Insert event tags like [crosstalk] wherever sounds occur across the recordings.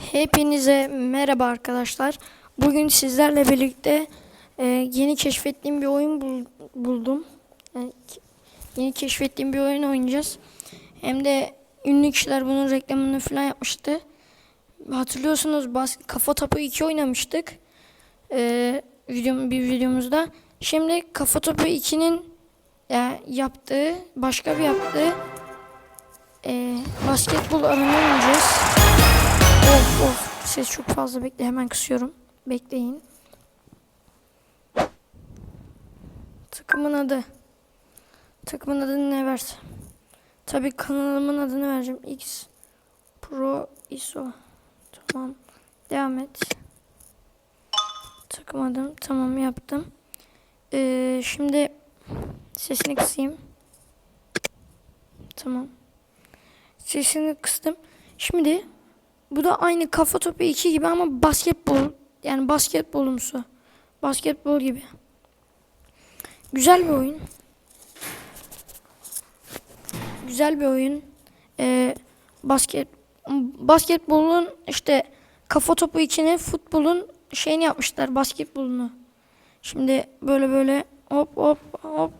Hepinize merhaba arkadaşlar. Bugün sizlerle birlikte e, yeni keşfettiğim bir oyun bul- buldum. Ke- yeni keşfettiğim bir oyun oynayacağız. Hem de ünlü kişiler bunun reklamını falan yapmıştı. Hatırlıyorsunuz bas Kafa Topu 2 oynamıştık. E, videom, bir videomuzda. Şimdi Kafa Topu 2'nin yani yaptığı, başka bir yaptığı e, basketbol alanı oynayacağız. Ses çok fazla bekle hemen kısıyorum. Bekleyin. Takımın adı. Takımın adını ne verse. Tabii kanalımın adını vereceğim. X Pro ISO. Tamam. Devam et. Takım adım. Tamam yaptım. Ee, şimdi sesini kısayım. Tamam. Sesini kıstım. Şimdi bu da aynı kafa topu 2 gibi ama basketbol. Yani basketbolumsu. Basketbol gibi. Güzel bir oyun. Güzel bir oyun. Ee, basket basketbolun işte kafa topu içine futbolun şeyini yapmışlar basketbolunu. Şimdi böyle böyle hop hop hop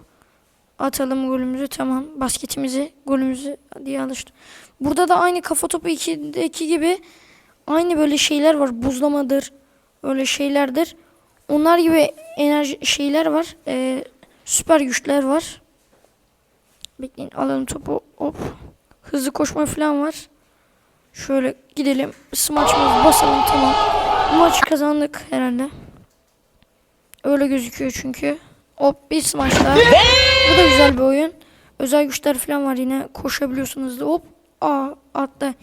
atalım golümüzü tamam basketimizi golümüzü diye alıştı. Burada da aynı kafa topu 2'deki gibi aynı böyle şeyler var. Buzlamadır. Öyle şeylerdir. Onlar gibi enerji şeyler var. Ee, süper güçler var. Bekleyin alalım topu. Hop. Hızlı koşma falan var. Şöyle gidelim. Smaçımızı basalım tamam. Bu maçı kazandık herhalde. Öyle gözüküyor çünkü. Hop bir smaç daha. Bu da güzel bir oyun. Özel güçler falan var yine. Koşabiliyorsunuz da hop. Aa atla.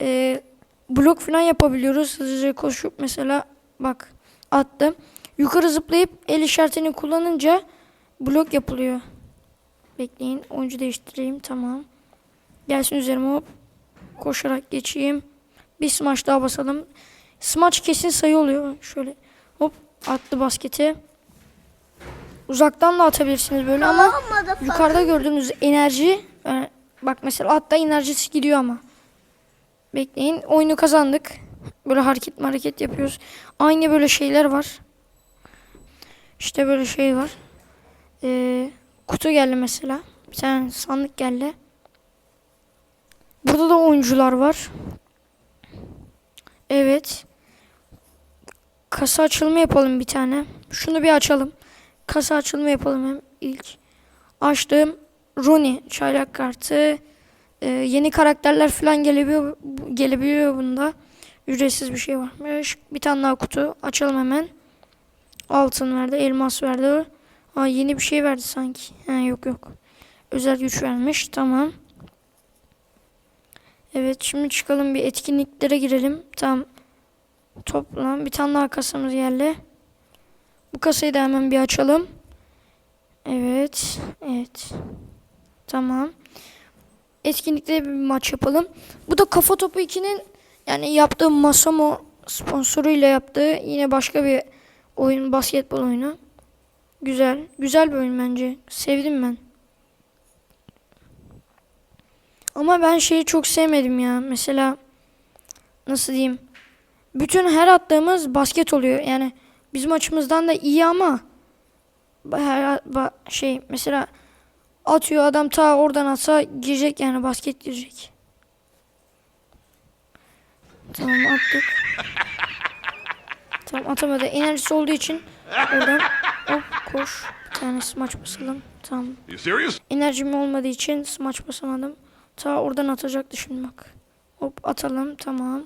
Ee, blok falan yapabiliyoruz. Hızlıca koşup mesela bak attım. Yukarı zıplayıp el işaretini kullanınca blok yapılıyor. Bekleyin. Oyuncu değiştireyim. Tamam. Gelsin üzerime hop. Koşarak geçeyim. Bir smaç daha basalım. Smaç kesin sayı oluyor. Şöyle hop attı basketi. Uzaktan da atabilirsiniz böyle ama yukarıda gördüğünüz enerji e, bak mesela hatta enerjisi gidiyor ama. Bekleyin. Oyunu kazandık. Böyle hareket hareket yapıyoruz. Aynı böyle şeyler var. İşte böyle şey var. Ee, kutu geldi mesela. Bir tane sandık geldi. Burada da oyuncular var. Evet. Kasa açılımı yapalım bir tane. Şunu bir açalım. Kasa açılımı yapalım hem ilk. Açtım. Rooney çaylak kartı. Ee, yeni karakterler falan gelebiliyor, gelebiliyor bunda. Ücretsiz bir şey varmış. Bir tane daha kutu. Açalım hemen. Altın verdi. Elmas verdi. Aa, yeni bir şey verdi sanki. Ha, yok yok. Özel güç vermiş. Tamam. Evet şimdi çıkalım bir etkinliklere girelim. Tamam. Toplam bir tane daha kasamız geldi. Bu kasayı da hemen bir açalım. Evet. Evet. Tamam. Etkinlikte bir maç yapalım. Bu da Kafa Topu 2'nin yani yaptığı Masamo sponsoruyla yaptığı yine başka bir oyun basketbol oyunu. Güzel. Güzel bir oyun bence. Sevdim ben. Ama ben şeyi çok sevmedim ya. Mesela nasıl diyeyim? Bütün her attığımız basket oluyor. Yani bizim açımızdan da iyi ama her şey mesela atıyor adam ta oradan atsa girecek yani basket girecek. Tamam attık. Tamam atamadı. Enerjisi olduğu için oradan hop koş. Bir tane smaç basalım. Tamam. Enerjim olmadığı için smaç basamadım. Ta oradan atacaktı şimdi bak. Hop atalım tamam.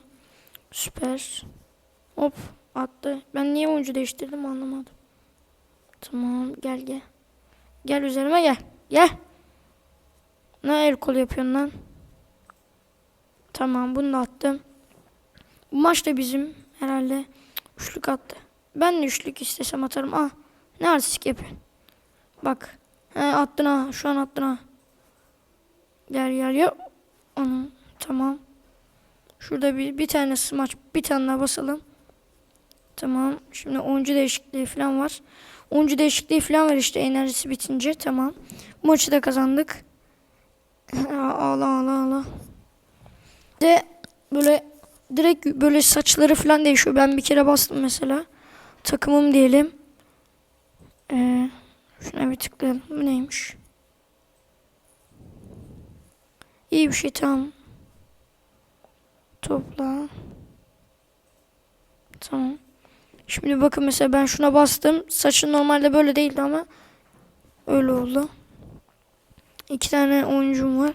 Süper. Hop attı. Ben niye oyuncu değiştirdim anlamadım. Tamam gel gel. Gel üzerime gel. Gel. Ne el kol yapıyorsun lan? Tamam bunu da attım. Bu maç da bizim herhalde üçlük attı. Ben de üçlük istesem atarım. Ah ne artistik yapıyorsun. Bak. He, attın ha. Şu an attın ha. Gel gel ya. Onu tamam. Şurada bir, bir tane smaç bir tane daha basalım. Tamam. Şimdi oyuncu değişikliği falan var. Oyuncu değişikliği falan var işte enerjisi bitince. Tamam. Maçı da kazandık. [laughs] ağla ağla ağla. De böyle direkt böyle saçları falan değişiyor. Ben bir kere bastım mesela. Takımım diyelim. Ee, şuna bir tıklayalım. Bu neymiş? İyi bir şey tamam. Topla. Tamam. Şimdi bakın mesela ben şuna bastım. Saçı normalde böyle değildi ama öyle oldu. İki tane oyuncum var.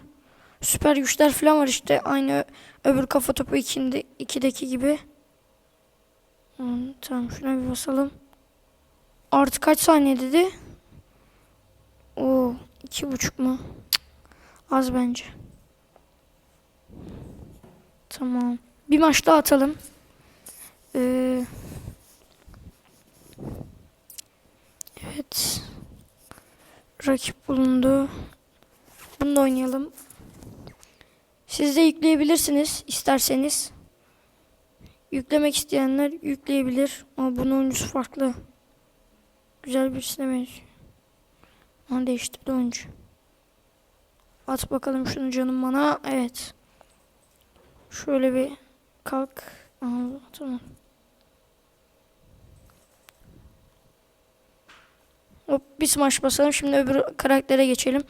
Süper güçler falan var işte. Aynı öbür kafa topu 2'de, 2'deki gibi. Hmm, tamam şuna bir basalım. Artı kaç saniye dedi? Oo, iki buçuk mu? Az bence. Tamam. Bir maç daha atalım. Ee, evet. Rakip bulundu. Bunu da oynayalım. Siz de yükleyebilirsiniz isterseniz. Yüklemek isteyenler yükleyebilir. Ama bunun oyuncusu farklı. Güzel birisine benziyor. Ama değiştirdi oyuncu. At bakalım şunu canım bana. Evet. Şöyle bir kalk. Aha, tamam. Hop bir smash basalım. Şimdi öbür karaktere geçelim.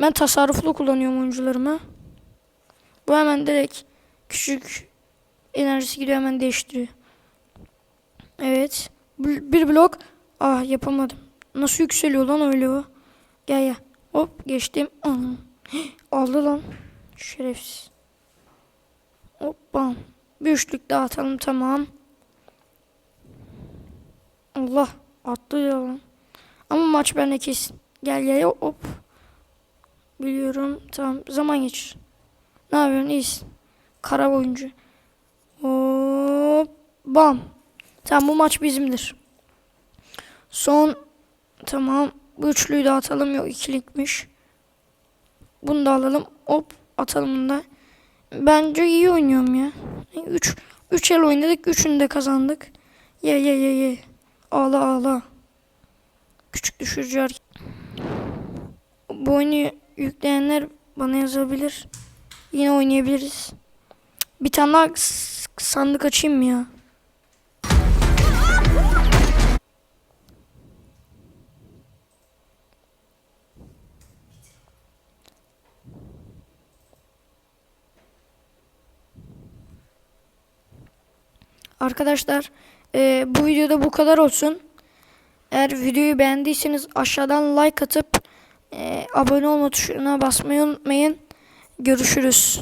Ben tasarruflu kullanıyorum oyuncularımı. Bu hemen direkt küçük enerjisi gidiyor hemen değiştiriyor. Evet. Bir blok. Ah yapamadım. Nasıl yükseliyor lan öyle o? Gel gel. Hop geçtim. Aa. [gasps] Aldı lan. Şerefsiz. Hop bam. Bir üçlük daha atalım tamam. Allah attı ya lan. Ama maç bende kesin. Gel gel hop. Biliyorum. Tamam. Zaman geçir. Ne yapıyorsun? İyisin. Kara oyuncu. Hop. Bam. Tamam bu maç bizimdir. Son. Tamam. Bu üçlüyü de atalım. Yok ikilikmiş. Bunu da alalım. Hop. Atalım bunu da. Bence iyi oynuyorum ya. 3 3 el oynadık. Üçünü de kazandık. Ye ye ye ye. Ağla ağla. Küçük düşürücü. Bu oyunu yükleyenler bana yazabilir. Yine oynayabiliriz. Bir tane daha sandık açayım mı ya? Arkadaşlar eee, bu videoda bu kadar olsun. Eğer videoyu beğendiyseniz aşağıdan like atıp eee, abone olma tuşuna basmayı unutmayın. Görüşürüz.